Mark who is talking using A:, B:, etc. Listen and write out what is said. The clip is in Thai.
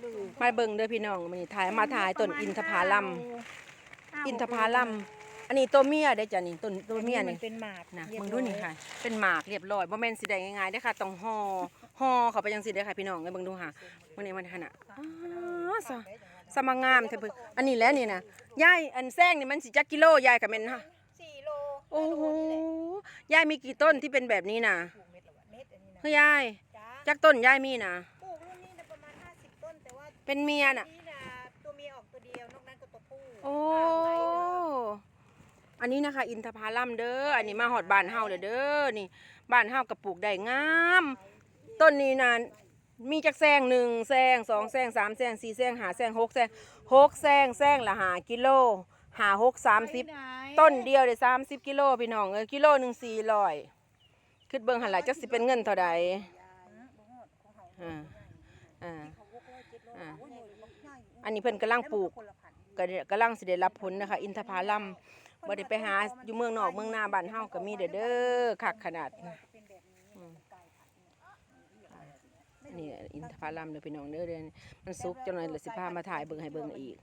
A: เลย
B: มาเบิ่งเด้อพี่น้องมื้อนี้ถ่ายมาถ่ายต้นอินทผลัมอินทผลัมอันนี้ตัวเมียได้อจ้ะนี่ต้นตัวเมีย
A: มั
B: นี่
A: นเป็นหมาก
B: นะ
A: เรียบ
B: มึงดูนี่
A: ร้อย
B: ค่ะ เป็นหมากเรียบร้อยบ่แม่นสิได้ง่ายๆเด้อค่ะต้องห่อห่อเข้าไปจังซี่เด้อค่ะพี่น้องเอ้ยเบิ่งดูค่ะมื้อนี้มันขนาดอ้าสะสมางามแท้เบิ่งอันนี้แหล้วนี่นะยายอันแซงนี่มันสิจักกิโลยายก็แม่นค่ะ
A: สี่โล
B: โอ้โห
A: ห้าลนี่แหละ
B: ยายมีกี่ต้นที่เป็นแบบนี้น่ะ
A: ปลูกเม็ดละวะเม็ดอันนี้นะ
B: เฮ้ยยาย
A: จ้า
B: จักต้นยายมีน่ะ
A: ปลูกรุ่นนี้นะประมาณ 50 ต้น แต่ว่า
B: เป็นเมียน่ะ
A: นี่นะตัวเมียออกตัวเดียวนอกนั้นก็ตัวผู้
B: โอ้
A: ตามไปเนาะ
B: อันนี้นะคะ อินทผลัมเด้อ อันนี้มาหอดบ้านเฮาเลยเด้อ นี่บ้านเฮาก็ปลูกได้งาม ต้นนี้นะมีจักแซงหนึ่งแซงสองแซงสามแซงสี่แซงหาแซงหกแซงหกแซงแซงละหากิโลหาหกสามสิบ
A: ไปไหน
B: ต้นเดียวได้สามสิบกิโลพี่น้องเออกิโลหนึ่งสี่ร้อยคิดเบิ่งหันหลายจักสิเป็นเงินเท่าใด
A: อืมบ่ฮอดของเขา
B: อ่าอ่า
A: เขาหกร้ อยเจ็ดร้อย
B: อ่า
A: โอ้ยบักใหญ่
B: อันนี้เพิ่นกำลังปลูก
A: คนละพัน
B: ก็ได้กำลังสิได้รับผลนะคะ อินทผลัมบ่ได้ไปหาอยู่เมืองนอกเมืองนาบ้านเฮาก็มีเด้อเด้อคักขนาด
A: เป็นแบบนี้
B: อืมนี่อินทผลัมเด้อพี่น้องเด้อเด้อมันสุกจังหน่อยเลยสิพามาถ่ายเบิ่งให้เบิ่งอีก